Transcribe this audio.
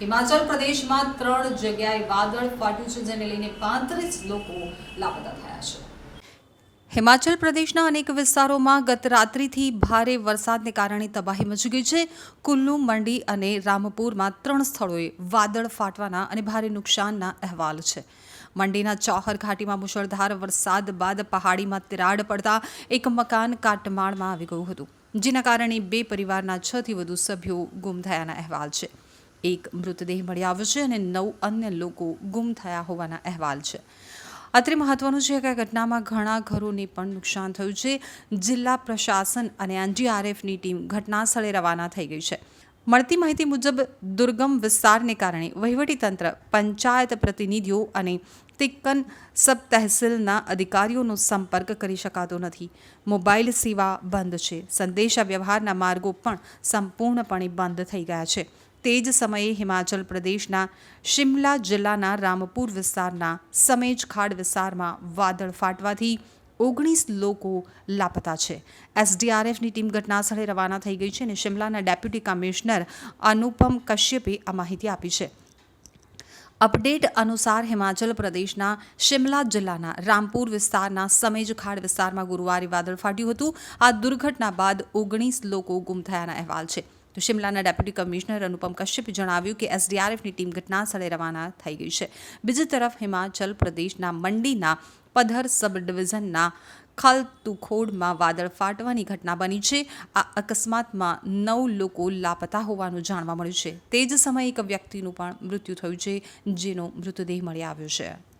હિમાચલ પ્રદેશમાં ત્રણ જગ્યાએ વાદળ ફાટ્યું છે, જેને લઈને પાંત્રીસ લોકો લાપતા થયા છે. હિમાચલ પ્રદેશના અનેક વિસ્તારોમાં ગત રાત્રિથી ભારે વરસાદને કારણે તબાહી મચી ગઈ છે. કુલ્લુ, મંડી અને રામપુરમાં ત્રણ સ્થળોએ વાદળ ફાટવાના અને ભારે નુકસાનના અહેવાલ છે. મંડીના ચોહર ઘાટીમાં મુશળધાર વરસાદ બાદ પહાડીમાં તિરાડ પડતા એક મકાન કાટમાળમાં આવી ગયું હતું. જેના કારણે બે પરિવારના છથી વધુ સભ્યો ગુમ થયાના અહેવાલ છે. એક મૃતદેહ મળી આવ્યો છે અને નવ અન્ય લોકો ગુમ થયા હોવાના અહેવાલ છે. અત્રે મહત્વનું છે કે આ ઘટનામાં ઘણા ઘરોને પણ નુકસાન થયું છે. જિલ્લા પ્રશાસન અને એનડીઆરએફની ટીમ ઘટના સ્થળે રવાના થઈ ગઈ છે. મળતી માહિતી મુજબ, દુર્ગમ વિસ્તારને કારણે વહીવટીતંત્ર, પંચાયત પ્રતિનિધિઓ અને તિક્કન સબ તહેસીલના અધિકારીઓનો સંપર્ક કરી શકાતો નથી. મોબાઈલ સેવા બંધ છે. સંદેશા વ્યવહારના માર્ગો પણ સંપૂર્ણપણે બંધ થઈ ગયા છે. તે જ સમયે હિમાચલ પ્રદેશના શિમલા જિલ્લાના રામપુર વિસ્તારના સમેજ ખાડ વિસ્તારમાં વાદળ ફાટવાથી ઓગણીસ લોકો લાપતા છે. એસડીઆરએફની ટીમ ઘટનાસ્થળે રવાના થઈ ગઈ છે અને શિમલાના ડેપ્યુટી કમિશનર અનુપમ કશ્યપે આ માહિતી આપી છે. અપડેટ અનુસાર હિમાચલ પ્રદેશના શિમલા જિલ્લાના રામપુર વિસ્તારના સમેજ ખાડ વિસ્તારમાં ગુરુવારે વાદળ ફાટ્યું હતું. આ દુર્ઘટના બાદ ઓગણીસ લોકો ગુમ થયાના અહેવાલ છે. શિમલાના ડેપ્યુટી કમિશનર અનુપમ કશ્યપે જણાવ્યું કે એસડીઆરએફની ટીમ ઘટના સ્થળે રવાના થઈ ગઈ છે. બીજી તરફ હિમાચલ પ્રદેશના મંડીના પધર સબ ડિવિઝનના ખલતુખોડમાં વાદળ ફાટવાની ઘટના બની છે. આ અકસ્માતમાં નવ લોકો લાપતા હોવાનું જાણવા મળ્યું છે. તે જ સમયે એક વ્યક્તિનું પણ મૃત્યુ થયું છે, જેનો મૃતદેહ મળી આવ્યો છે.